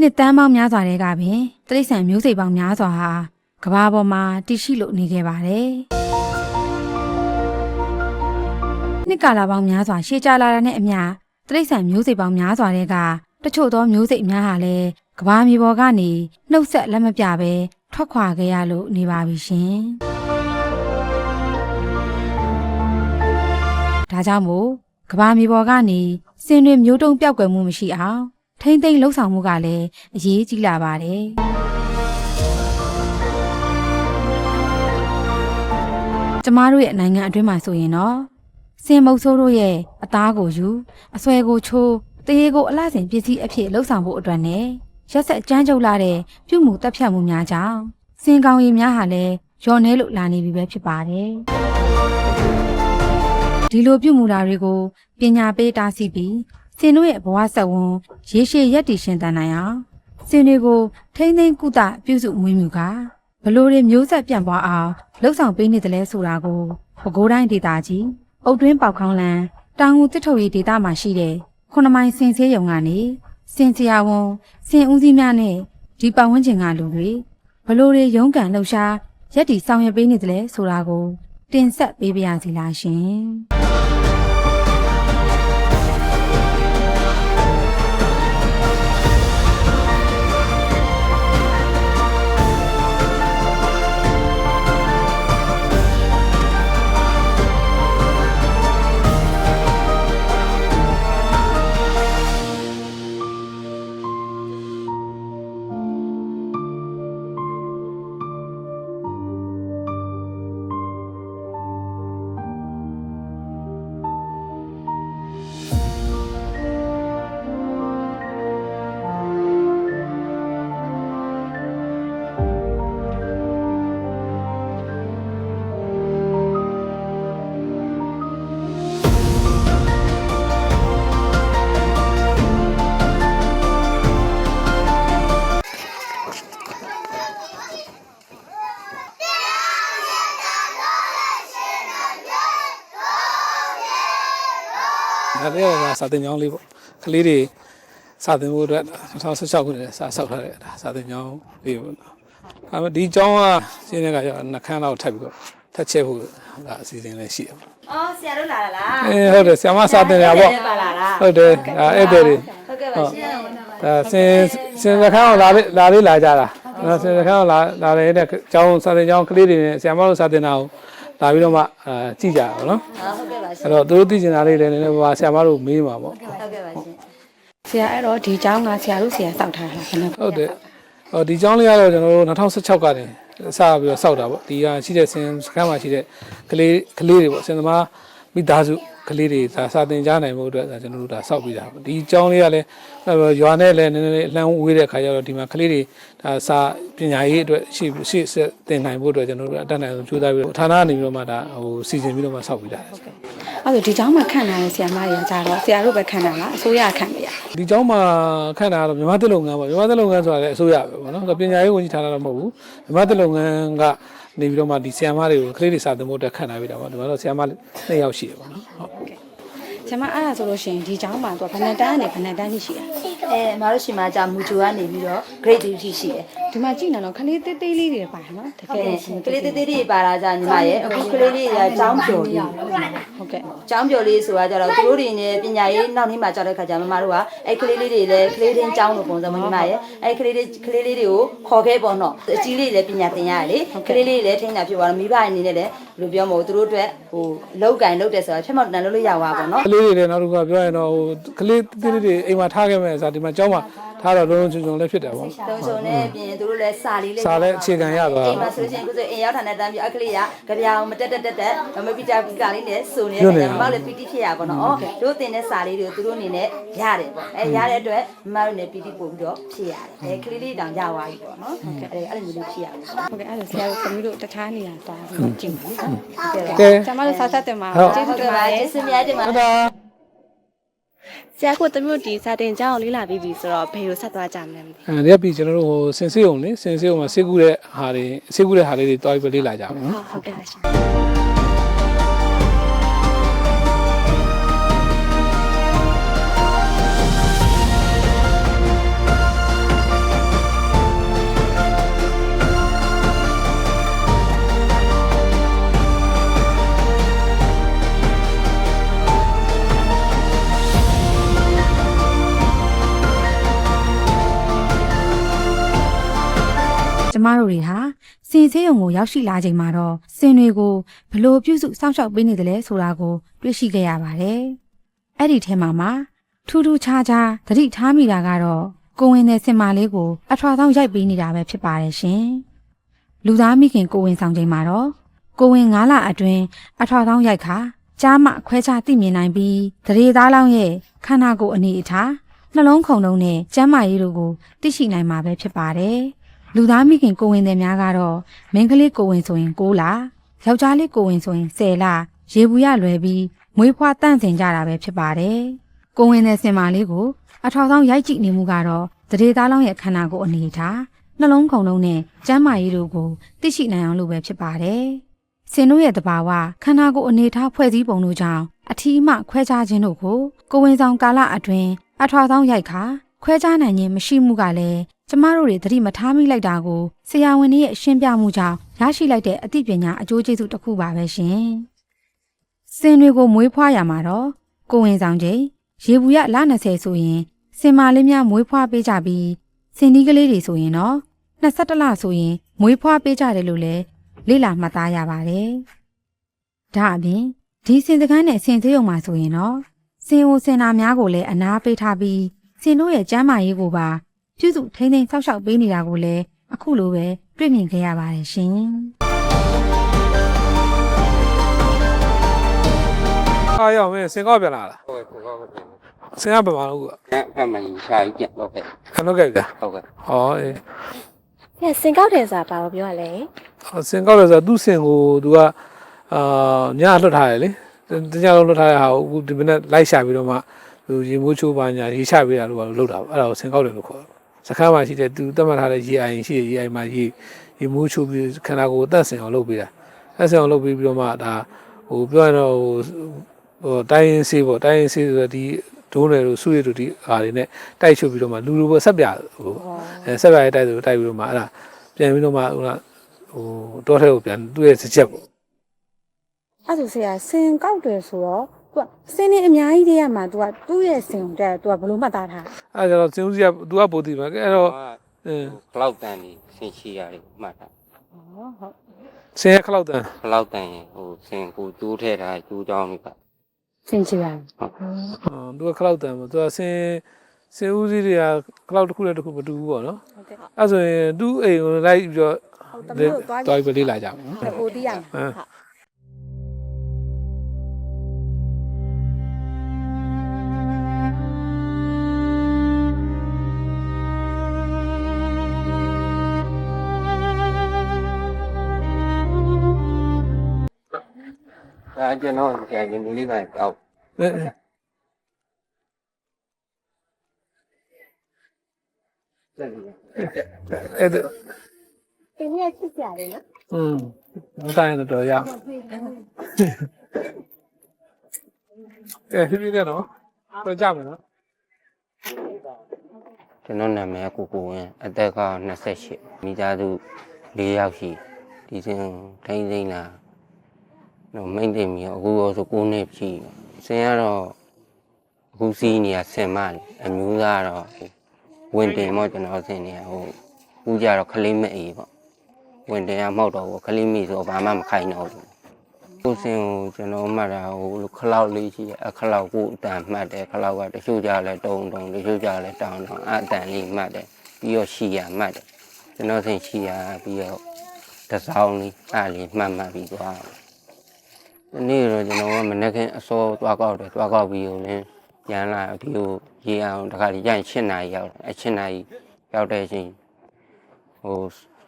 နှစ်တန်းပေါင်းများစွာတဲ့ကပင်တိရစ္ဆာန်မျိုးစိတ်ပေါင်းများစွာဟာကမ္ဘာပေါ်မှာတည်ရှိလို့နေခဲ့ပါတယ်။နှစ်ကာလပေါင်းများစွာရှေးကြလာတာနဲ့အမျှတိရစ္ဆာန်မျိုးစိတ်ပေါင်းများစွာတဲ့ကတချို့သောမျိုးစိတ်များဟာလည်းကမ္ဘာမြေပေါ်ကနေနှုတ်ဆက်လက်မပြဘဲထွက်ခွာခဲ့ရလို့နေပါပြီရှင်။ဒါကြောင့်မို့ကမ္ဘာမြေပေါ်ကနေစင်တွေမျိုးတုံးပြောက်ကွယ်မှုမရှိအောင် ထိမ့်သိမ့်လှုပ်ဆောင်မှုကလည်းအရေးကြီးလာပါတယ်။ကျမတို့ရဲ့နိုင်ငံအတွင်းမှာဆိုရင်တော့စင်မုတ်ဆိုးတို့ရဲ့အသားကိုယူအဆွဲကိုချိုးတရေကိုအလှဆင်ပစ္စည်းအဖြစ်လှုပ်ဆောင်ဖို့အတွက်နဲ့ရက်ဆက်ကြမ်းကြုတ်လာတဲ့ပြုမှုတပ်ဖြတ်မှုများကြောင့်စင်ကောင်းရည်များဟာလည်းလျော်နေလို့လာနေပြီပဲဖြစ်ပါတယ်။ဒီလိုပြုမှုတာတွေကိုပညာပေးတားဆီးပြီး စင်တို့ရဲ့ဘဝဆက်ဝန်းရေရှည်ရက်တည်ရှင်သန်နိုင်အောင်စင်တွေကိုထိမ့်သိမ့်ကုသပြုစုမွေးမြူကဘလို့တွေမျိုးဆက်ပြန့်ပွားအောင်လှုပ်ဆောင်ပေးနေတယ်လဲဆိုတာကိုပဲခူးတိုင်းဒေသကြီးအုတ်တွင်းပေါက်ခေါင်းလန်တောင်ငူတစ်ထုပ်ရီဒေသမှာရှိတဲ့ခုနမိုင်စင်ဆေးရုံကနေစင်စရာဝန်စင်ဦးစီးများနဲ့ဒီပတ်ဝန်းကျင်ကလူတွေဘလို့တွေရုန်းကန်လှုပ်ရှားရက်တီဆောင်ရွက်ပေးနေတယ်လဲဆိုတာကိုတင်ဆက်ပေးပါရစီလားရှင် စာတင်ကြောင်းလေးပေါ့ကလေးတွေစာတင်ဖို့အတွက်2016ခုနှစ်စာဆောက်ထားတဲ့ဒါစာတင်ကြောင်းလေးပေါ့နော်ဒါပေမဲ့ဒီကြောင်းကရှင်းတဲ့ကကျတော့နှခမ်းလောက်ထပ်ပြီးတော့ထပ်ချက်ဖို့ဒါအစီအစဉ်လည်းရှိတယ်ပေါ့အော်ဆရာတို့လာတာလားအဲဟုတ်တယ်ဆ iam မစာတင်ရပေါ့ပါလာလားဟုတ်တယ်ဒါဧည့်သည်တွေဟုတ်ကဲ့ပါရှင်ဒါစင်စင်စခန်းကိုလာလေးလာလေးလာကြတာနော်စင်စခန်းကိုလာလာတဲ့ကျောင်းစာတင်ကျောင်းကလေးတွေနဲ့ဆ iam မတို့စာတင်တာကို လာပြီးတော့မှအာကြည့်ကြတာပေါ့နော် ဟုတ်ကဲ့ပါရှင် အဲ့တော့သူတို့သိချင်တာလေးလည်းနည်းနည်းပါဆ iam မတို့မေးမှာပေါ့ ဟုတ်ကဲ့ပါရှင် ဆရာအဲ့တော့ဒီเจ้าကဆရာတို့ဆရာစောက်ထားတာခဏ ဟုတ်တယ်ဟောဒီကျောင်းလေးကတော့ကျွန်တော်တို့2016ကနေစပြီးတော့စောက်တာပေါ့ဒီကရှိတဲ့စင်စခန်းမှာရှိတဲ့ကလေးကလေးတွေပေါ့စင်သမားမိသားစု ကလေးတွေဒါစာသင်ကြားနိုင်မှုအတွက်ဒါကျွန်တော်တို့ဒါစောက်ပြီးတာပေါ့ဒီကျောင်းလေးကလည်းရွာနဲ့လည်းနည်းနည်းလေးအလံဝေးတဲ့ခါကျတော့ဒီမှာကလေးတွေဒါစာပညာရေးအတွက်ရှေ့ရှေ့ဆက်သင်နိုင်ဖို့အတွက်ကျွန်တော်တို့အတတ်နိုင်ဆုံးကြိုးစားပြီးတော့ဌာနကနေပြီးတော့မှဒါဟိုစီစဉ်ပြီးတော့မှစောက်ပြီးတာ အဲ့ဒါဒီเจ้าမှာခန့်ထားတဲ့ဆရာမတွေကကြတော့ဆရာတို့ပဲခန့်တာလားအစိုးရခန့်ပြရ ဒီကျောင်းမှာခန့်တာကတော့မြန်မာတက်လုပ်ငန်းပေါ့မြန်မာတက်လုပ်ငန်းဆိုတာလည်းအစိုးရပဲပေါ့နော်ပညာရေးဝန်ကြီးဌာနတော့မဟုတ်ဘူးမြန်မာတက်လုပ်ငန်းက နေပြီးတော့မှဒီဆီယမ်မတွေကိုကလေးတွေစာသင်ဖို့တက်ခန့်ထားပေးတာပေါ့ဒီမှာတော့ဆီယမ်မနှစ်ယောက်ရှိတယ်ပေါ့နော်ဟုတ်ကျမအားဆိုလို့ရှိရင်ဒီကျောင်းမှာသူကဘဏ္ဍာတန်းနဲ့ဘဏ္ဍာတန်းကြီးရှိတာအဲမတို့ရှင်မှာကြာမူဂျူကနေပြီးတော့ grade 2ထိရှိတယ် ဒီမှာကြည့်နေတော့ခလေးသေးသေးလေးတွေပါတယ်နော်တ ဟုတ် ကယ် ကဲ့ကလေးသေးသေးလေးပါလာကြညီမရဲ့အခုကလေးလေးကចောင်းကျော်လေး ဟုတ်ကဲ့ ចောင်းကျော်လေးဆိုတာကြတော့သူတို့တွေနဲ့ပညာရေးနောက်နေ့မှကြောက်တဲ့ခါကျမမတို့ကအဲ့ကလေးလေးတွေလည်းကလေးတင်းចောင်းလို့ပုံစံမျိုးညီမရဲ့အဲ့ကလေးလေးကလေးလေးတွေကိုခေါ်ခဲ့ပေါ့နော်အကြီးလေးလည်းပညာသင်ရတယ်လေကလေးလေးလည်းထိန်းတာဖြစ်သွားတော့မိဘအနေနဲ့လည်းဘယ်လိုပြောမလို့သူတို့အတွက်ဟိုလောက်ကင်လောက်တယ်ဆိုတာဖြစ်မောက်တန်လို့လို့ရပါပေါ့နော် ကလေးတွေလည်းနောက်တစ်ခုကပြောရင်တော့ဟိုကလေးတိတိတွေအိမ်မှာထားခဲ့မယ်ဆိုတာဒီမှာကျောင်းမှာ ထားတော့လုံးလုံးချုံချုံလည်းဖြစ်တယ်ပေါ့ တုံးချုံနဲ့ပြင်သူတို့လည်းစာလေးလေးစာလည်းအခြေခံရသွားအိမ်မှာဆိုရှင်ကိုယ်ဆိုအိမ်ရောက်ထာနဲ့တန်းပြီးအခလေးကကြပြအောင်မတက်တက်တက်တက်မပီတာပီကာလေးနဲ့စုံနေတဲ့ခါကျမလည်းပီတိဖြစ်ရပါတော့။တို့တင်တဲ့စာလေးတွေကိုသူတို့အနေနဲ့ရတယ်ပေါ့။အဲရတဲ့အတွက်မမတို့လည်းပီတိပို့ပြီးတော့ဖြစ်ရတယ်။အဲကလေးလေးတောင်ရသွားပြီပေါ့နော်။အဲအဲ့လိုမျိုးလေးဖြစ်ရပါဘူးဟုတ်ကဲ့အဲ့ဒါဆရာတို့သမီးတို့တခြားနေရာသွားပြီးကြည့်ပါလိမ့်မယ်။ဟုတ်ကဲ့ကဲဆရာမတို့စာသက်တင်ပါဟုတ်ကျေးဇူးဟုတ်တင်ကဲ့ပါပါတကျေးယ်ဇူးများတင်ပါဟုတ်တာ ဆရာကသမီးတို့ဒီစာတင်ကျောင်းကိုလေးလာပြီးပြီဆိုတော့ဘယ်လိုဆက်သွားကြမလဲမသိအဲဒီကပြီးကျွန်တော်တို့ဟိုစင်စေးုံလေစင်စေးုံမှာစေကူတဲ့ဟာတွေစေကူတဲ့ဟာလေးတွေတွားပြီးလေ့လာကြအောင်နော်ဘူးဟုတ်ကဲ့ပါရှင် စင်ဆေးရုံကိုရောက်ရှိလာချိန်မှာတော့စင်တွေကိုဘလို့ပြုစုစောင့်ရှောက်ပေးနေတယ်လဲဆိုတာကိုတွေ့ရှိခဲ့ရပါတယ်။အဲ့ဒီထဲမှာမှထူးထူးခြားခြားသတိထားမိတာကတော့ကိုဝင်တဲ့စင်မလေးကိုအထွာဆောင်ရိုက်ပေးနေတာပဲဖြစ်ပါတယ်ရှင်။လူသားမိခင်ကိုဝင်ဆောင်ချိန်မှာတော့ကိုဝင်9လအတွင်းအထွာဆောင်ရိုက်ခါကြားမှခွဲခြားသိမြင်နိုင်ပြီးသရေသားလောင်းရဲ့ခန္ဓာကိုယ်အနေအထားနှလုံးခုန်လုံးနဲ့ကျန်းမာရေးတို့ကိုသိရှိနိုင်မှာပဲဖြစ်ပါတယ်။ လူသားမိခင်ကိုဝင်တဲ့များကတော့မိန်းကလေးကိုဝင်ဆိုရင်6လယောက်ျားလေးကိုဝင်ဆိုရင်10လရေဘူးရလွယ်ပြီးမွေးဖွားတန့်စင်ကြတာပဲဖြစ်ပါတယ်။ကိုဝင်တဲ့စင်မာလေးကိုအထောက်ဆောင်ရိုက်ကြည့်နေမှုကတော့တရေသားလောင်းရဲ့ခန္ဓာကိုယ်အနေအထားနှလုံးခုန်လုံးနဲ့ကျန်းမာရေးတို့ကိုသိရှိနိုင်အောင်လုပ်ပဲဖြစ်ပါတယ်။စင်တို့ရဲ့တဘာဝခန္ဓာကိုယ်အနေအထားဖွဲ့စည်းပုံတို့ကြောင့်အထီးမှခွဲခြားခြင်းတို့ကိုကိုဝင်ဆောင်ကာလအတွင်းအထောက်ဆောင်ရိုက်ခါခွဲခြားနိုင်ခြင်းမရှိမှုကလည်း ကျမတို့တွေသတိမထားမိလိုက်တာကိုဆရာဝန်တွေရဲ့ရှင်းပြမှုကြောင့်ရရှိလိုက်တဲ့အသိပညာအကျိုးကျေးဇူးတစ်ခုပါပဲရှင်။စင်တွေကိုမွေးဖွားရမှာတော့ကိုဝင်ဆောင်ချိန်ရေဘူးရလ20ဆိုရင်စင်မာလေးများမွေးဖွားပေးကြပြီးစင်ဒီကလေးတွေဆိုရင်တော့22လဆိုရင်မွေးဖွားပေးကြတယ်လို့လည်းလေ့လာမှတ်သားရပါတယ်။ဒါအပြင်ဒီစင်စကန်းနဲ့စင်သေးုံမှာဆိုရင်တော့စင်အိုစင်နာများကိုလည်းအနာပေးထားပြီးစင်တို့ရဲ့ကျန်းမာရေးကိုပါ ပြုစုထိန်းသိမ်းစောင့်ရှောက်ပေးနေတာကိုလည်းအခုလိုပဲတွေ့မြင်ခဲ့ရပါတယ်ရှင်။အားရအောင်မင်းစင်ကောက်ပြန်လာလားဟုတ်ကဲ့ကိုကောကပြန်စင်ကပြန်လာလို့ကတယ်အမှန်ရှာကြီးပြန်တော့ခဲ့ခဏကြိုက်လားဟုတ်ကဲ့ဟောအေး။ညစင်ကောက်တယ်ဆိုတာဘာလို့ပြောရလဲဟောစင်ကောက်လဲဆိုတော့သူ့စင်ကို तू ကအာညလွတ်ထားတယ်လေတညလုံးလွတ်ထားတဲ့ဟာကိုအခုဒီမနေ့လိုက်ရှာပြီးတော့မှသူရေမိုးချိုးပါညာရေချပေးတာလို့ပါလို့လုပ်တာပေါ့အဲ့ဒါကိုစင်ကောက်တယ်လို့ခေါ်တယ် စခန်းမှာရှိတဲ့သူတတ်မှတ်ထားတဲ့ရေအိုင်ရှိတဲ့ရေအိုင်မှာရေရေမိုးချိုးပြီးခန္ဓာကိုယ်အသက်စင်အောင်လုပ်ပေးတာအဲ့စင်အောင်လုပ်ပြီးပြီးတော့မှဒါဟိုပြောရတော့ဟိုဟိုတိုင်းရင်းဆေးပေါ့တိုင်းရင်းဆေးဆိုတော့ဒီဒိုးနယ်တို့စုရတို့ဒီဟာတွေနဲ့တိုက်ချုပ်ပြီးတော့မှလူလူပေါ့ဆက်ပြဟိုအဲဆက်ပြရဲတိုက်ဆိုတိုက်ပြီးတော့မှအဲ့ဒါပြန်ပြီးတော့မှဟိုကဟိုတောထဲကိုပြန်သူ့ရဲ့စချက်ပေါ့။အဲ့ဒါဆိုဆရာစင်ကောက်တယ်ဆိုတော့ သူကစင်းနေအများကြီးတည်းရမှာသူကသူ့ရဲ့စင်တက်သူကဘယ်လိုမှတ်သားထားအဲ့ဒါတော့စင်ဦးစီက तू ကပို့တည်ပါကဲအဲ့တော့အင်းဘလောက်တန်ဒီစင်ချီရတယ်မှတ်တာဟုတ်ဟုတ်စင်ရဲ့ခလောက်တန်ဘလောက်တန်ရင်ဟိုစင်ကိုကျိုးထဲထားကျိုးကြောင်းလေးပါစင်ချီရတယ်ဟုတ်အာသူကခလောက်တန်ပေါ့သူကစင်စင်ဦးစီတွေကခလောက်တစ်ခုနဲ့တစ်ခုမတူဘူးပေါ့နော်ဟုတ်ကဲ့အဲ့ဆိုရင်သူ့အိမ်ကိုလိုက်ပြီးတော့ဟုတ်တယ်သူတို့သွားပြီးလေးလာကြပါဟိုတီးရမှာဟုတ် ဒါကျွန်တော်ဆရာကြီးလေးကတောက်အဲ့အဲ့ဒါ။ဒီနေ့ချစ်ကြတယ်နော်อืมမတိုင်းတော့တော်ရအဲ့ဒီပြည့်နော်တော့ကြမယ်နော်ကျွန်တော်နာမည်ကကိုကိုဝင်းအသက်က28မိသားစု၄ယောက်ရှိဒီစင်ထိမ့်သိမ့်လာ တော့မိမ့်သိမ့်ပြီးတော့အခုရောဆို9နှစ်ပြီစင်ကတော့အခုစီးနေရဆင်မလေအမျိုးသားကတော့ဟိုဝင်တင်မောကျွန်တော်ဆင်နေရဟိုဦးကြတော့ခလေးမအေးပေါ့ဝင်တယ်ရမဟုတ်တော့ဘူးခလိမိဆိုဘာမှမခိုင်းတော့ဘူးကိုစင်ကိုကျွန်တော်မှတ်တာဟိုခလောက်လေးရှိတယ်အခလောက်ကိုအတန်မှတ်တယ်ခလောက်ကတချို့ကြလဲတုံတုံတချို့ကြလဲတောင်းတောင်းအတန်လေးမှတ်တယ်ပြီးတော့ရှီရမှတ်တယ်ကျွန်တော်စင်ရှီရပြီးတော့တစောင်းလေးအဲ့လေးမှတ်မှတ်ပြီးသွားဒီ နေ့တော့ကျွန်တော်ကမနေ့ကအစောသွားကောက်တယ်သွားကောက်ပြီးတော့လည်းပြန်လာဒီကိုရေအောင်တခါကြီးကျရင်7နာရီရောက်တယ်အ7နာရီရောက်တဲ့အချိန်ဟို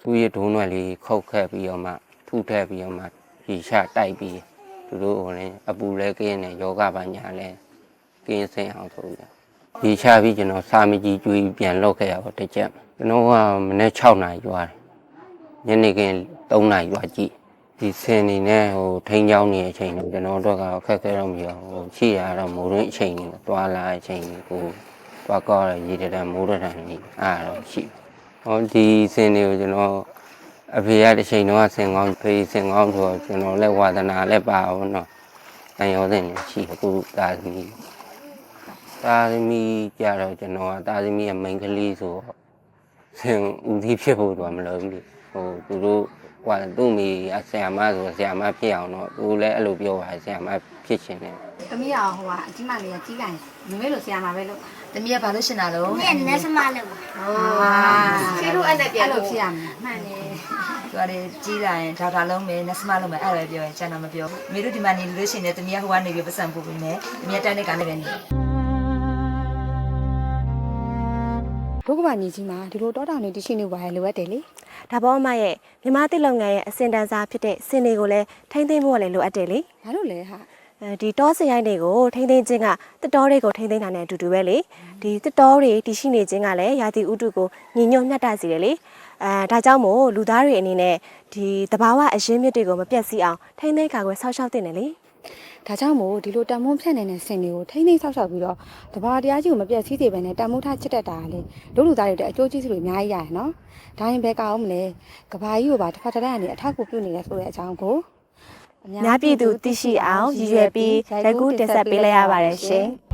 သူ့ရဲ့ဒုံးွက်လေးခုတ်ခက်ပြီးတော့မှထုထက်ပြီးတော့မှရီချတိုက်ပြီးသူတို့ဟိုလည်းအပူလဲကင်းနေယောဂပါညာလဲကင်းစင်အောင်ဆိုပြီးရီချပြီးကျွန်တော်စာမကြီးကျွေးပြန်လောက်ခဲ့ရပါတစ်ချက်ကျွန်တော်ကမနေ့6နာရီရွာတယ်ညနေခင်း3နာရီရွာကြည့် ဒီစင်နေနဲ့ဟိုထိန်းချောင်းနေတဲ့အချိန်တော့ကျွန်တော်တို့ကအခက်ခဲတော့မရဟိုရှိရတော့မိုးရင်းအချိန်ကြီးတွာလာအချိန်ကြီးကိုတွာကောက်ရရေတံမိုးရတံကြီးအားတော့ရှိဟောဒီစင်တွေကိုကျွန်တော်အဖေရတစ်ချိန်တော့ဆင်ကောင်းဖေးဆင်ကောင်းဆိုတော့ကျွန်တော်လည်းဝါသနာလည်းပါအောင်နော်တန်ရောတဲ့နေရှိအခုတာသမီတာသမီကြတော့ကျွန်တော်ကတာသမီရဲ့မိန်းကလေးဆိုတော့ဆင်ဦးသီးဖြစ်ဖို့တော့မလိုဘူးလေဟိုသူတို့ ဟိုသူ့မိအဆရာမဆိုဆရာမဖြစ်အောင်တော့သူလည်းအဲ့လိုပြောပါဆရာမဖြစ်ရှင်တယ်သမီးကဟိုကအကြီးမလေးကကြီးလိုက်မမေလို့ဆရာမပဲလို့။တမီးကဘာလို့ရှင်တာလို့နဲ့နဲ့စမလို့ပါဟောကျေတို့အဲ့နဲ့ပြန်လို့ဖြစ်ရမယ်မှန်တယ်။သူကလေကြီးလာရင်ဒေါက်တာလုံးမယ်နက်စမလုံးမယ်အဲ့လိုပဲပြောရင်ကျန်တော့မပြောဘူး။မေတို့ဒီမှာနေလို့ရှိရင်လည်းတမီးကဟိုကနေပြီးပတ်စံပို့ပေးမယ်။တမီးကတိုင်းတဲ့ကနေပဲနေ။ ဒုက္ခပါညီကြီးမှာဒီလိုတောတောင်နေတရှိနေပါရလိုအပ်တယ်လေဒါပေါ်အမရဲ့မြန်မာတစ်လုပ်ငန်းရဲ့အစင်တန်းစားဖြစ်တဲ့စင်တွေကိုလည်းထိမ့်သိမ့်ဖို့လည်းလိုအပ်တယ်လေဘာလို့လဲဟာအဲဒီတောစရိုင်းတွေကိုထိမ့်သိမ့်ခြင်းကတစ်တောတွေကိုထိမ့်သိမ့်တာနဲ့အတူတူပဲလေဒီတစ်တောတွေတည်ရှိနေခြင်းကလည်းရာသီဥတုကိုညီညွတ်မျှတစေတယ်လေအဲဒါကြောင့်မို့လူသားတွေအနေနဲ့ဒီတဘာဝအရင်းမြစ်တွေကိုမပြတ်စီအောင်ထိမ့်သိမ့်ကာကွယ်ဆောက်ရှောက်တင်တယ်လေ ဒါကြောင့်မို့ဒီလိုတံမွန်းဖြန့်နေတဲ့စင်တွေကိုထိမ့်သိမ့်ဆောက်ရှောက်ပြီးတော့တဘာတရားကြီးကိုမပြတ်စည်းစေဘဲနဲ့တံမွန်းထားချစ်တတ်တာလေလူလူသားတွေတဲ့အကျိုးကျေးဇူးတွေအများကြီးရရနော်ဒါရင်ဘယ်ကောင်းမလဲကဘာကြီးကိုပါတစ်ဖက်တစ်လမ်းကနေအထောက်အကူပြုနေတယ်ဆိုတဲ့အကြောင်းကိုအများပြည်သူသိရှိအောင်ရည်ရွယ်ပြီးလက်ကူတင်ဆက်ပေးလိုက်ရပါတယ်ရှင်။